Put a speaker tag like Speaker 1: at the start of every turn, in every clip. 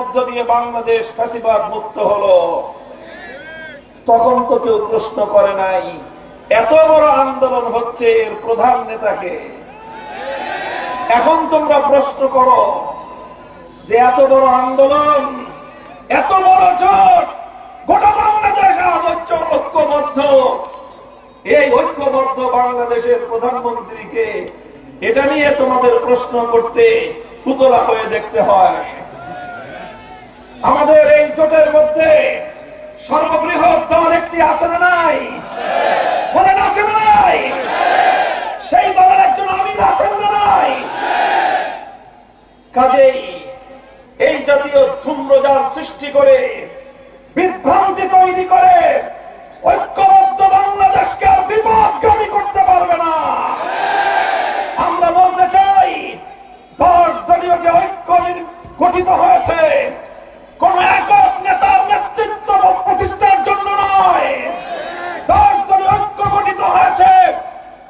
Speaker 1: মধ্য দিয়ে বাংলাদেশ ফ্যাসিবাদ মুক্ত হলো। তখন তো কেউ প্রশ্ন করে নাই, এত বড় আন্দোলন হচ্ছে এর প্রধান নেতাকে। এখন তোমরা প্রশ্ন করো যে এত বড় আন্দোলন, এত বড় জোট, গোটা বাংলাদেশ আজ ঐক্যবদ্ধ। এই ঐক্যবদ্ধ বাংলাদেশের প্রধানমন্ত্রীকে এটা নিয়ে তোমাদের প্রশ্ন করতে পুতলা হয়ে দেখতে হয়। আমাদের এই জোটের মধ্যে সর্ববৃহৎ দল একটি না নাই। বলেন আছে না নাই সেই দলের একজন আমির আছেন না নাই কাজেই এই জাতীয় ধূম্রজাল সৃষ্টি করে বিভ্রান্তি তৈরি করে ঐক্যবদ্ধ বাংলাদেশকে আর বিপদগামী করতে পারবে না আমরা বলতে চাই দশ দলীয় যে ঐক্য নির- গঠিত হয়েছে কোন একক নেতার নেতৃত্ব প্রতিষ্ঠার জন্য নয় দশ দলীয় ঐক্য গঠিত হয়েছে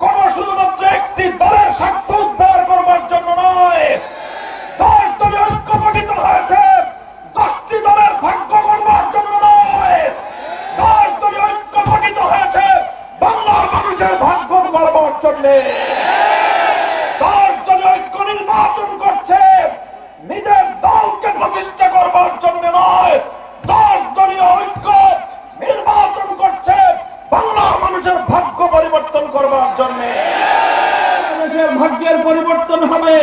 Speaker 1: কোন শুধুমাত্র একটি দলের স্বার্থ উদ্ধার করবার জন্য নয় দশ দলীয় ঐক্য গঠিত হয়েছে দশটি দলের ভাগ্য করবার জন্য নয় দশ দলীয় ঐক্য গঠিত হয়েছে বাংলার মানুষের ভাগ্য করবার জন্যে দশ দলীয় ঐক্য নির্বাচন করছে নিজের দলকে প্রতিষ্ঠা করবার জন্য নয় দশ দলীয় ঐক্য নির্বাচন করছে বাংলার মানুষের ভাগ্য পরিবর্তন করবার জন্য মানুষের ভাগ্যের পরিবর্তন হবে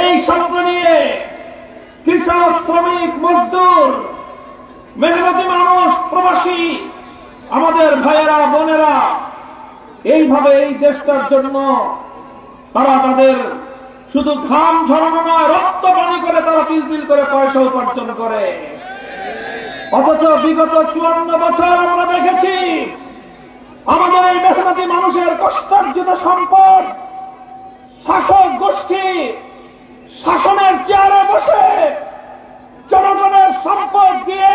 Speaker 1: এই স্বপ্ন নিয়ে কৃষক শ্রমিক মজদুর মেহনতি মানুষ প্রবাসী আমাদের ভাইয়েরা বোনেরা এইভাবে এই দেশটার জন্য তারা তাদের শুধু ঘাম ঝরানো নয়, রক্ত পানি করে তারা তিল করে পয়সা উপার্জন করে। অথচ বিগত চুয়ান্ন বছর আমরা দেখেছি, আমাদের এই মেহনতি মানুষের কষ্টার্জিত সম্পদ শাসক গোষ্ঠী শাসনের চেয়ারে বসে জনগণের সম্পদ দিয়ে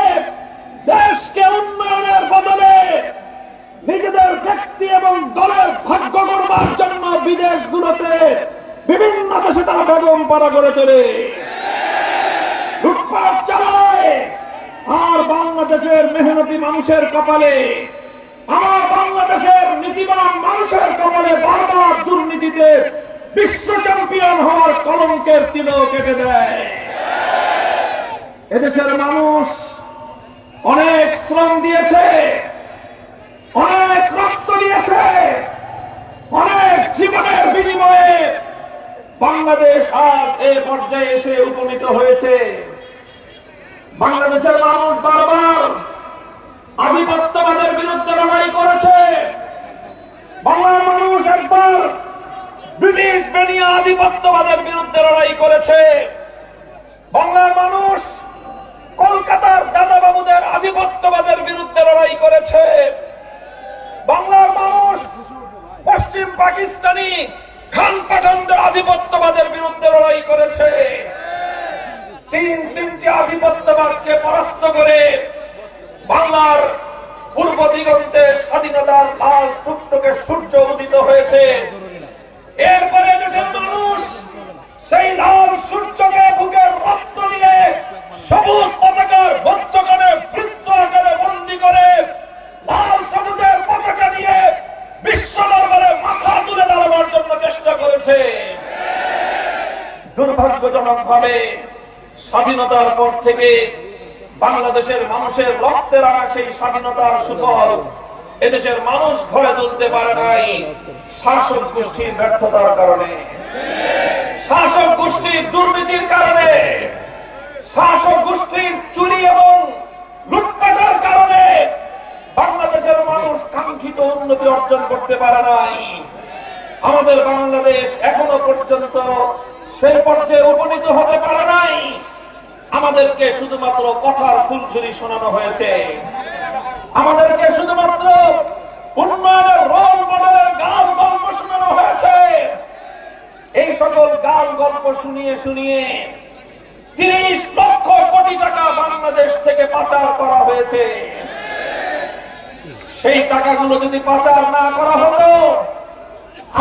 Speaker 1: দেশকে উন্নয়নের বদলে নিজেদের ব্যক্তি এবং দলের ভাগ্য করবার জন্য বিদেশগুলোতে বিভিন্ন দেশে তারা বেগম পাড়া করে তোলে। লুটপাট চালায়। আর বাংলাদেশের মেহনতি মানুষের কপালে, আমার বাংলাদেশের নীতিবান মানুষের কপালে বারবার দুর্নীতিতে বিশ্ব চ্যাম্পিয়ন হওয়ার কলঙ্কের তিলও কেটে দেয়। এদেশের মানুষ অনেক শ্রম দিয়েছে। অনেক রক্ত দিয়েছে। অনেক জীবনের বিনিময়ে বাংলাদেশ আজ এ পর্যায়ে এসে উপনীত হয়েছে। বাংলাদেশের মানুষ বারবার আধিপত্যবাদের বিরুদ্ধে লড়াই করেছে। বাংলার মানুষ একবার ব্রিটিশ বেনিয়া আধিপত্যবাদের বিরুদ্ধে লড়াই করেছে। বাংলার মানুষ কলকাতার দাদাবাবুদের আধিপত্যবাদের বিরুদ্ধে লড়াই করেছে। বাংলার মানুষ, পশ্চিম পাকিস্তানি খান পাঠানদের আধিপত্যবাদের বিরুদ্ধে লড়াই করেছে। তিন তিনটি আধিপত্যবাদকে পরাস্ত করে বাংলার পূর্ব দিগন্তে স্বাধীনতার লাল টুকটুকে সূর্য উদিত হয়েছে। এরপরে দেশের মানুষ সেই লাল সূর্যকে বুকের রক্ত দিয়ে সবুজ পতাকার মধ্যখানে বৃত্ত আকারে বন্দি করে লাল সবুজের পতাকা দিয়ে বিশ্ব দরবারে মাথা তুলে দাঁড়াবার জন্য চেষ্টা করেছে দুর্ভাগ্যজনক ভাবে স্বাধীনতার পর থেকে বাংলাদেশের মানুষের রক্তের আনা সেই স্বাধীনতার সুফল। এদেশের মানুষ ঘরে তুলতে পারে নাই শাসক গোষ্ঠীর ব্যর্থতার কারণে। শাসক গোষ্ঠীর দুর্নীতির কারণে। শাসক গোষ্ঠীর চুরি এবং লুটপাটের কারণে বাংলাদেশের মানুষ কাঙ্ক্ষিত উন্নতি অর্জন করতে পারে নাই। আমাদের বাংলাদেশ এখনও পর্যন্ত সেই পর্যায়ে উপনীত হতে পারে নাই। আমাদেরকে শুধুমাত্র কথার ফুলঝুরি শোনানো হয়েছে। আমাদেরকে শুধুমাত্র উন্নয়নের রোল মডেলের গান গল্প শোনানো হয়েছে। এই সকল গান গল্প শুনিয়ে শুনিয়ে তিরিশ লক্ষ কোটি টাকা বাংলাদেশ থেকে পাচার করা হয়েছে। সেই টাকাগুলো যদি পাচার না করা হতো,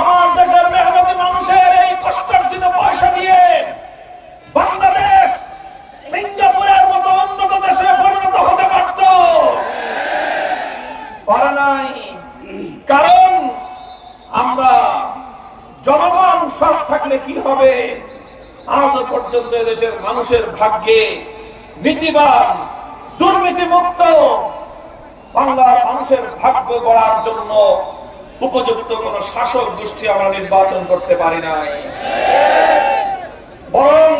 Speaker 1: আমার দেশের মেহনতি মানুষের এই থাকলে কি হবে আজও পর্যন্ত এদেশের মানুষের ভাগ্যে নীতিবান দুর্নীতি মুক্ত বাংলার মানুষের ভাগ্য গড়ার জন্য উপযুক্ত কোন শাসক গোষ্ঠী আমরা নির্বাচন করতে পারি নাই। বরং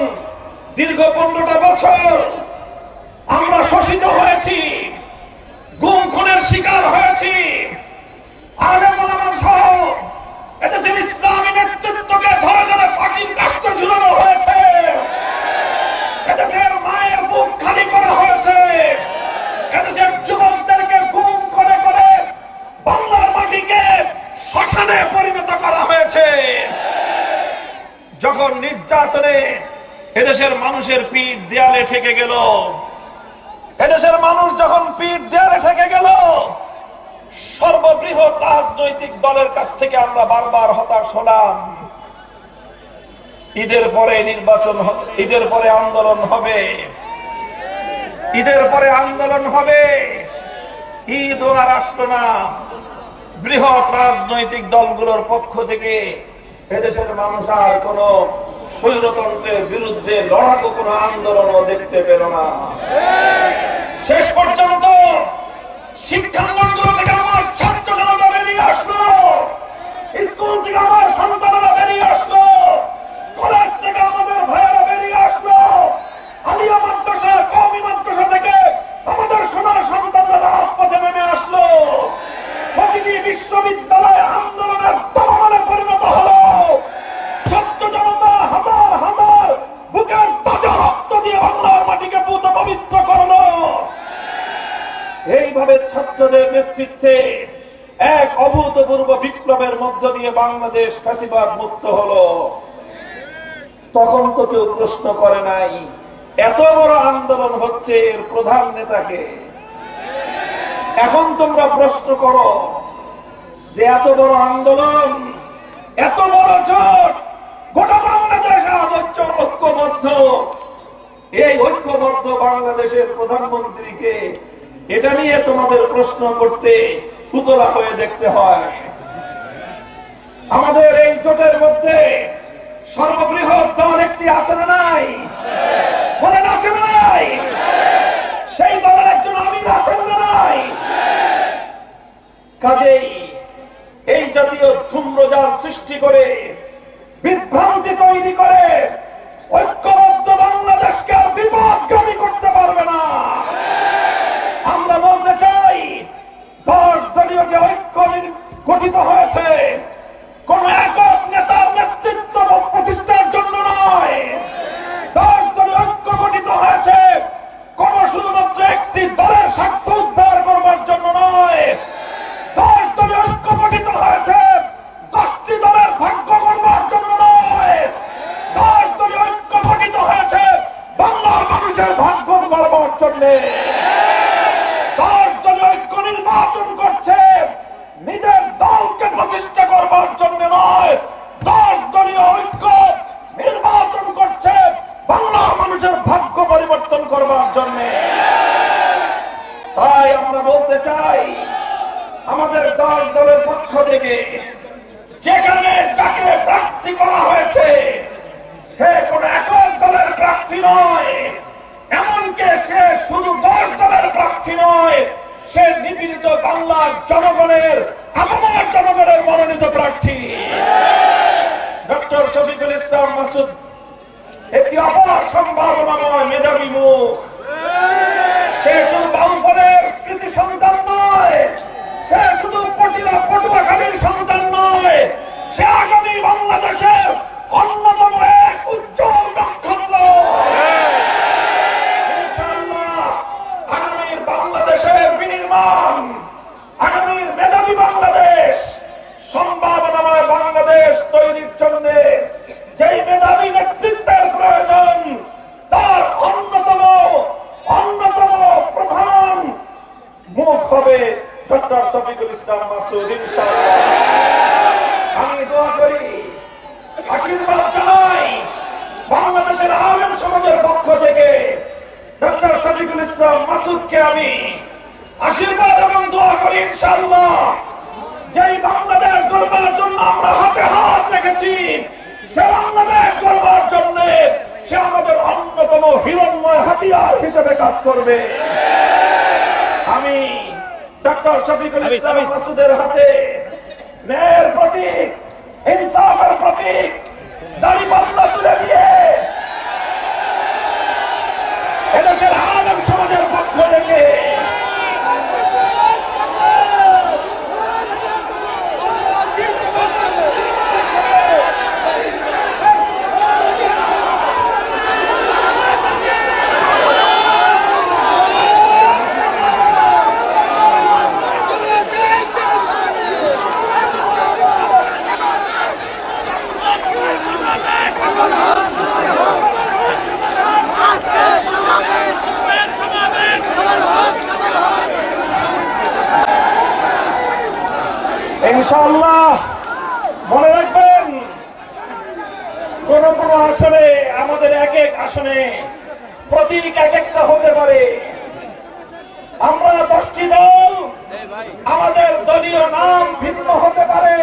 Speaker 1: দীর্ঘ পনেরোটা বছর আমরা শোষিত হয়েছি গুম খুনের শিকার হয়েছি আলেম ওলামা সহ এদেশের ইসলামী নেতৃত্বকে ধরে ধরে ফাঁসির কাষ্ট ঝুলানো হয়েছে এদেশের মায়ের মুখ খালি করা হয়েছে এদেশের যুবকদেরকে গুম করে করে বাংলার মাটিকে শ্মশানে পরিণত করা হয়েছে যখন নির্যাতনে এদেশের মানুষের পিঠ দেয়ালে ঠেকে গেল এদেশের মানুষ যখন পিঠ দেয়ালে ঠেকে গেল সর্ববৃহৎ রাজনৈতিক দলের কাছ থেকে আমরা বারবার হতাশ হলাম। ঈদের পরে নির্বাচন ঈদের পরে আন্দোলন হবে। ঈদের পরে আন্দোলন হবে। ঈদ ও আর আসলো না। বৃহৎ রাজনৈতিক দলগুলোর পক্ষ থেকে এদেশের মানুষ আর কোন স্বৈরতন্ত্রের বিরুদ্ধে লড়াকু কোন আন্দোলনও দেখতে পেল না। শেষ পর্যন্ত শিক্ষাঙ্গনগুলো থেকে আমার ছাত্র জনতা বেরিয়ে আসলো। স্কুল থেকে আমার সন্তানরা বেরিয়ে আসলো। কলেজ থেকে আমাদের ভাইয়েরা বেরিয়ে আসলো। আলিয়া মাদ্রাসা কমি মাদ্রাসা থেকে আমাদের সোনার সন্তানরা রাজপথে নেমে আসলো প্রতিটি বিশ্ববিদ্যালয় আন্দোলনের দমনে পরিণত হলো ছাত্র জনতা হাজার হাজার বুকের তাজা রক্ত দিয়ে বাংলার মাটিকে পুত পবিত্র করল এইভাবে ছাত্রদের নেতৃত্বে এক অভূতপূর্ব বিপ্লবের মধ্য দিয়ে বাংলাদেশ ফ্যাসিবাদ মুক্ত হলো। তখন তো কেউ প্রশ্ন করে নাই, এত বড় আন্দোলন হচ্ছে এর প্রধান নেতাকে। এখন তোমরা প্রশ্ন করো যে এত বড় আন্দোলন, এত বড় জোট, গোটা বাংলাদেশ আজ ঐক্য ঐক্যবদ্ধ। এই ঐক্যবদ্ধ বাংলাদেশের প্রধানমন্ত্রীকে এটা নিয়ে তোমাদের প্রশ্ন করতে পুতলা হয়ে দেখতে হয়। আমাদের এই জোটের মধ্যে সর্ববৃহৎ দল একটি আছে না নাই। বলেন আছে না নাই। সেই দলের একজন আমির আছেন না নাই। কাজেই এই জাতীয় ধূম্রজাল সৃষ্টি করে, বিভ্রান্তি তৈরি করে, ঐক্যবদ্ধ বাংলাদেশকে আর বিপদগামী করতে পারবে না। আমরা বলতে চাই দশ দলীয় যে ঐক্য নির- গঠিত হয়েছে কোন একক নেতার নেতৃত্ব প্রতিষ্ঠার জন্য নয় দশ দলীয় ঐক্য গঠিত হয়েছে কোন শুধুমাত্র একটি দলের স্বার্থ উদ্ধার করবার জন্য নয় দশ দলীয় ঐক্য গঠিত হয়েছে দশটি দলের ভাগ্য করবার জন্য নয় দশ দলীয় ঐক্য গঠিত হয়েছে বাংলার মানুষের ভাগ্য করবার জন্যে দশ দলীয় ঐক্য নির্বাচন করছে নিজের দলকে প্রতিষ্ঠা করবার জন্য নয় দশ দলীয় ঐক্য নির্বাচন করছে বাংলার মানুষের ভাগ্য করবার জন্য। তাই আমরা বলতে চাই, আমাদের দল, দলের পক্ষ থেকে যেখানে যাকে প্রার্থী করা হয়েছে, সে কোন একক দলের প্রার্থী নয়। এমনকি সে শুধু দশ দলের প্রার্থী নয়, সে নিপীড়িত বাংলার জনগণের আমার জনগণের মনোনীত প্রার্থী। ডক্টর শফিকুল ইসলাম মাসুদ, একটি অপার সম্ভাবনাময় মেধাবী মুখ। সে শুধু বাউফলের কৃতি সন্তান নয় সে শুধু পটিয়া পটুয়াখালীর সন্তান নয় সে আগামী বাংলাদেশের অন্যতম এক উজ্জ্বল নক্ষত্র ইনশাআল্লাহ আগামীর বাংলাদেশের বিনির্মাণ আগামীর মেধাবী বাংলাদেশ সম্ভাবনাময় বাংলাদেশ তৈরির জন্য যেই মেধাবী নেতৃত্বের প্রয়োজন তার অন্যতম অন্যতম প্রধান মুখ হবে ডক্টর শফিকুল ইসলাম মাসুদ ইনশাআল্লাহ আমি দোয়া করি আশীর্বাদ জানাই বাংলাদেশের আলেম সমাজের পক্ষ থেকে ডক্টর শফিকুল ইসলাম মাসুদকে আমি আশীর্বাদ এবং দোয়া করি ইনশাআল্লাহ। যেই বাংলাদেশ গড়বার জন্য আমরা হাতে হাত রেখেছি সে বাংলাদেশ করবার জন্য সে আমাদের অন্যতম হিরণময় হাতিয়ার হিসেবে কাজ করবে। আমি ডক্টর শফিকুল ইসলাম মাসুদের হাতে ন্যায়ের প্রতীক ইনসাফের প্রতীক দাড়ি পাল্লা তুলে দিয়ে এদেশের আলম কোন কোন আসনে, আমাদের এক এক আসনে প্রতীক এক একটা হতে পারে। আমরা দশটি দল, আমাদের দলীয় নাম ভিন্ন হতে পারে।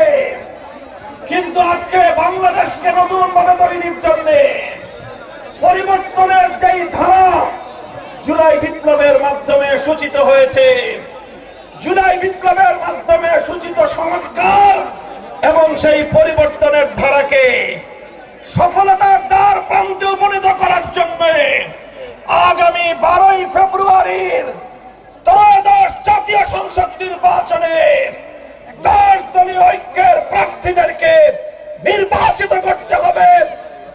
Speaker 1: কিন্তু আজকে বাংলাদেশকে নতুন ভাবে তৈরির জন্য পরিবর্তনের যেই ধারা জুলাই বিপ্লবের মাধ্যমে সূচিত হয়েছে, জুলাই বিপ্লবের মাধ্যমে সূচিত সংস্কার এবং সেই পরিবর্তনের ধারাকে সফলতার দ্বার প্রান্তে উপনীত করার জন্য আগামী বারোই ফেব্রুয়ারির ত্রয়োদশ জাতীয় সংসদ নির্বাচনে দশ দলীয় ঐক্যের প্রার্থীদেরকে নির্বাচিত করতে হবে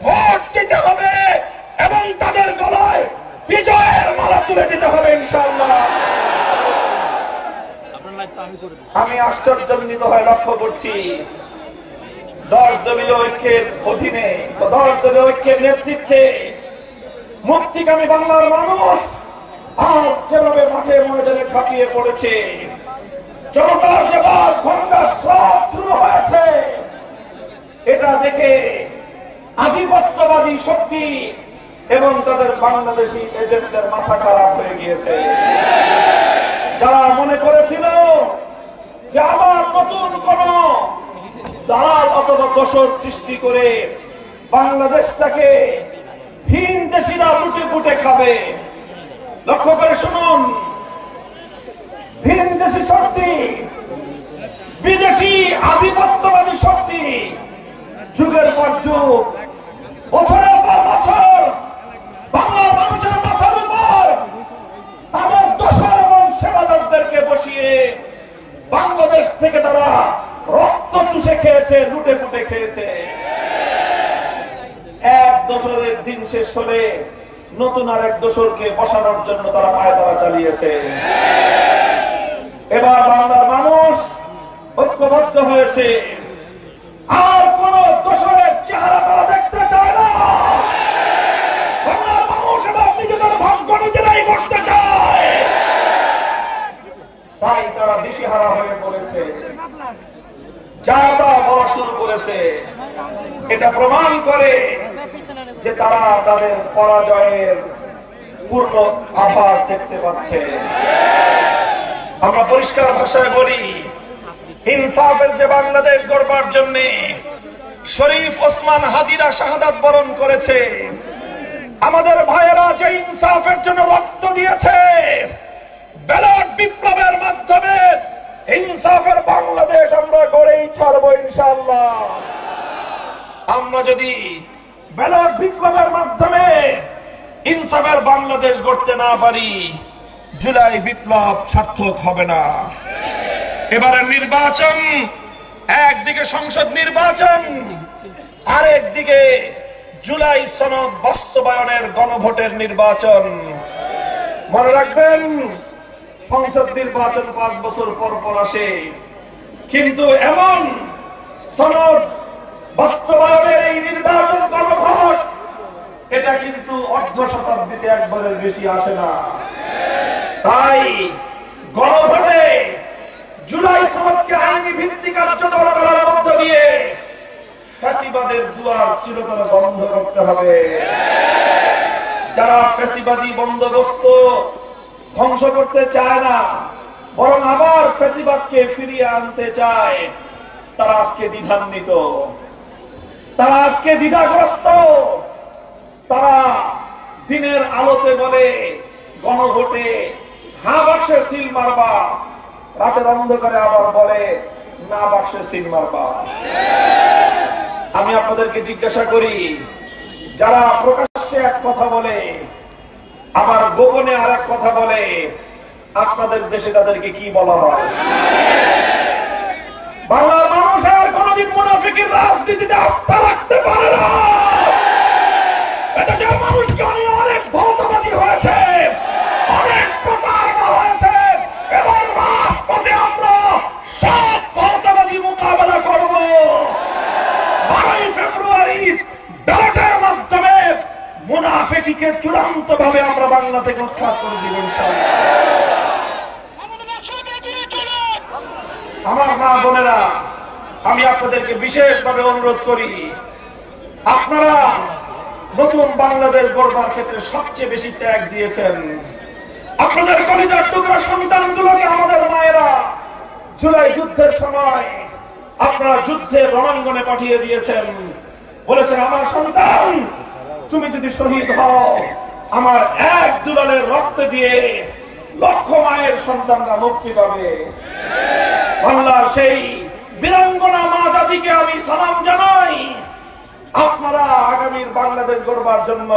Speaker 1: ভোট দিতে হবে এবং তাদের গলায় বিজয়ের মালা তুলে দিতে হবে ইনশাল্লাহ আমি আশ্চর্যান্বিত হয়ে লক্ষ্য করছি। দশ দলীয় ঐক্যের অধীনে দশ দলীয় ঐক্যের নেতৃত্বে মুক্তিকামী বাংলার মানুষ আজ যেভাবে মাঠে ময়দানে ঝাঁপিয়ে পড়েছে, জনতার যে বাদ ভাঙ্গার স্রোত শুরু হয়েছে, এটা দেখে আধিপত্যবাদী শক্তি এবং তাদের বাংলাদেশি এজেন্টদের মাথা খারাপ হয়ে গিয়েছে। যারা মনে করেছিল যে আবার নতুন কোন দালাল অথবা দোষর সৃষ্টি করে বাংলাদেশটাকে ভিন দেশিরা লুটে পুটে খাবে। লক্ষ্য করে শুনুন। ভিন দেশি শক্তি, বিদেশি আধিপত্যবাদী শক্তি, যুগের পর যুগ, বছরের পর বছর, বাংলার মানুষের মাথার উপর তাদের দোষর এবং সেবাদারদেরকে বসিয়ে বাংলাদেশ থেকে তারা রক্ত চুষে খেয়েছে লুটে খেয়েছে এক দোসরের দিন শেষ হলে নতুন আর এক দোসরকে বসানোর জন্য তারা পায়ে তারা চালিয়েছে। এবার বাংলার মানুষ ঐক্যবদ্ধ হয়েছে। আর কোন দোসরের চেহারা তারা দেখতে চায় না। বাংলার মানুষ এবার নিজেদের ভাগ্য নিজেরাই করতে চায়। তাই তারা দিশেহারা হয়ে পড়েছে। যা তা বলা শুরু করেছে এটা প্রমাণ করে যে তারা তাদের পরাজয়ের পূর্ণ আভার দেখতে পাচ্ছে। আমরা পরিষ্কার ভাষায় বলি, ইনসাফের যে বাংলাদেশ গড়বার জন্য শরীফ ওসমান হাদিরা শাহাদাত বরণ করেছে, আমাদের ভাইয়েরা যে ইনসাফের জন্য রক্ত দিয়েছে, ব্যালট বিপ্লবের মাধ্যমে ইনসাফের বাংলাদেশ আমরা গড়েই ছাড়বো ইনশাল্লাহ আমরা যদি ব্যালট বিপ্লবের মাধ্যমে ইনসাফের বাংলাদেশ গড়তে না পারি, জুলাই বিপ্লব সার্থক হবে না। এবারের নির্বাচন, একদিকে সংসদ নির্বাচন, আরেকদিকে জুলাই সনদ বাস্তবায়নের গণভোটের নির্বাচন। মনে রাখবেন সংসদ নির্বাচন পাঁচ বছর পর পর আসে। কিন্তু এমন সনদ বাস্তবায়নের এই নির্বাচন গণভোট এটা কিন্তু অর্ধ শতাব্দীতে একবারের বেশি আসে না। তাই গণভোটে জুলাই সনদকে আইনি ভিত্তি কার্যকর করার মধ্য দিয়ে ফ্যাসিবাদের দুয়ার চিরতরে বন্ধ করতে হবে। যারা ফ্যাসিবাদী বন্দোবস্ত ধ্বংস করতে চায় না, বরং আবার ফ্যাসিবাদকে ফিরিয়ে আনতে চায়। তারা আজকে দ্বিধান্বিত। তারা আজকে দ্বিধাগ্রস্ত। তারা দিনের আলোতে বলে, গণভোটে হা বাক্সে সিল মারবা। রাতের অন্ধকারে আবার বলে, না বাক্সে সিল মারবা। আমি আপনাদেরকে জিজ্ঞাসা করি, যারা প্রকাশ্যে এক কথা বলে আবার গোপনে আর কথা বলে, আপনাদের দেশে তাদেরকে কি বলা হয়? বাংলার মানুষ আর কোনদিন মুনাফিকের রাজনীতিতে আস্থা রাখতে পারে না। এদেশের মানুষকে অনেক ভৌতবাদী হয়েছে অনেক প্রতারণা হয়েছে এবার রাজপথে আমরা সব ভৌতবাদী মোকাবেলা করব বারোই ফেব্রুয়ারি ব্যালটের মাধ্যমে মুনাফিকিকে চূড়ান্ত ভাবে আমরা বাংলা থেকে উৎখাত করে দিব আমার মা বোনেরা, আমি আপনাদেরকে বিশেষভাবে অনুরোধ করি, আপনারা নতুন বাংলাদেশ গড়বার ক্ষেত্রে সবচেয়ে বেশি ত্যাগ দিয়েছেন। আপনাদের কলিজার টুকরা সন্তানগুলোকে আমাদের মায়েরা জুলাই যুদ্ধের সময় আপনারা যুদ্ধের রণাঙ্গনে পাঠিয়ে দিয়েছেন। বলেছেন, আমার সন্তান তুমি যদি শহীদ হও, আমার এক দুলালের রক্ত দিয়ে লক্ষ মায়ের সন্তানরা মুক্তি পাবে। বাংলার সেই বীরাঙ্গনা মা জাতিকে আমি সালাম জানাই। আপনারা আগামীর বাংলাদেশ গড়বার জন্য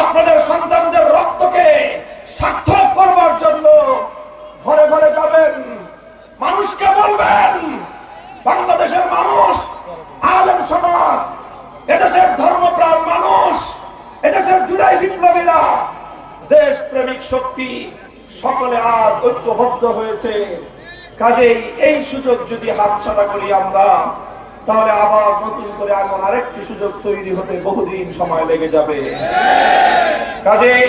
Speaker 1: আপনাদের সন্তানদের রক্তকে সার্থক করবার জন্য ঘরে ঘরে যাবেন মানুষকে বলবেন বাংলাদেশের মানুষ আলেম সমাজ এদেশের ধর্মপ্রাণ মানুষ এদেশের জুলাই বিপ্লবীরা দেশ প্রেমিক শক্তি সকলে আজ ঐক্যবদ্ধ হয়েছে। কাজেই এই সুযোগ যদি হাতছাড়া করি আমরা, তাহলে আবার নতুন করে এমন আরেকটি সুযোগ তৈরি হতে বহুদিন সময় লেগে যাবে। কাজেই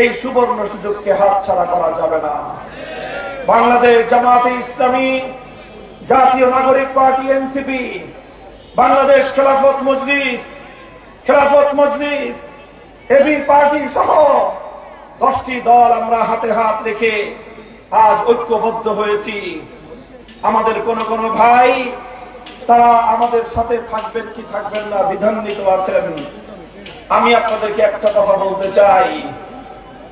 Speaker 1: এই সুবর্ণ সুযোগকে হাতছাড়া করা যাবে না। বাংলাদেশ জামাতে ইসলামী, জাতীয় নাগরিক party NCP, Bangladesh Khelafat Majlis Khelafat Majlis, AB party সহ দশটি দল আমরা হাতে হাত রেখে আজ ঐক্যবদ্ধ হয়েছি। আমাদের কোন কোন ভাই, তারা আমাদের সাথে থাকবেন কি থাকবেন না বিধান্বিত আছেন। আমি আপনাদেরকে একটা কথা বলতে চাই।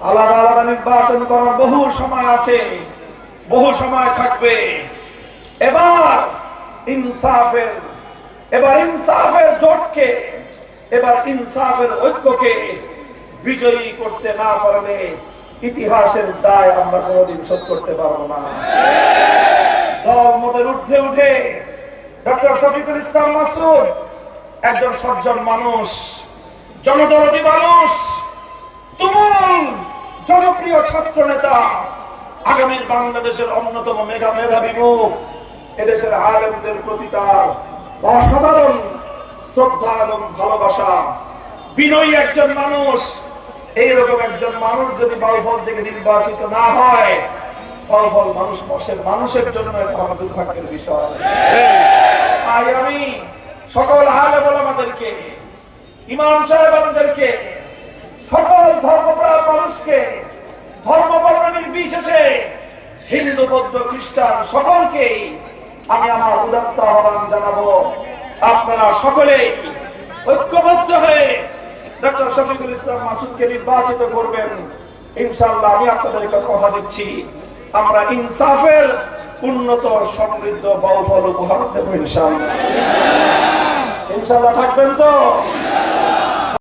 Speaker 1: আলাদা আলাদা নির্বাচন করার বহু সময় আছে, বহু সময় থাকবে। এবার ইনসাফের এবার ইনসাফের জোটকে, এবার ইনসাফের ঐক্যকে বিজয়ী করতে না পারলে ইতিহাসের দায় আমরা কোনোদিন শোধ করতে পারব না। দল মতের ঊর্ধ্বে উঠে ডক্টর শফিকুল ইসলাম মাসুদ, একজন সজ্জন মানুষ জনদরদী মানুষ, তুমুল জনপ্রিয় ছাত্র নেতা আগামীর বাংলাদেশের অন্যতম মেগা মেধাবী মুখ, এদেশের আলেমদের প্রতি তার অসাধারণ শ্রদ্ধা এবং ভালোবাসা। বিনয়ী একজন মানুষ এইরকম একজন মানুষ যদি বাউফল থেকে নির্বাচিত না হয়, বাউফল মানুষ বসের মানুষের জন্য এটা দুর্ভাগ্যের বিষয়। তাই আমি সকল হালে আলে আমাদেরকে ইমাম সাহেব আমাদেরকে সকল ধর্মপ্রাণ মানুষকে, ধর্ম বর্ণ নির্বিশেষে হিন্দু, বৌদ্ধ, খ্রিস্টান সকলকেই আমি আমার উদাত্ত আহ্বান জানাব। আপনারা সকলেই ঐক্যবদ্ধ হয়ে ডক্টর শফিকুল ইসলাম মাসুদকে নির্বাচিত করবেন। ইনশাআল্লাহ আমি আপনাদের একটা কথা দিচ্ছি। আমরা ইনসাফের উন্নত সমৃদ্ধ বহুফল উপহার দেবো ইনশাআল্লাহ। ইনশাআল্লাহ থাকবেন তো?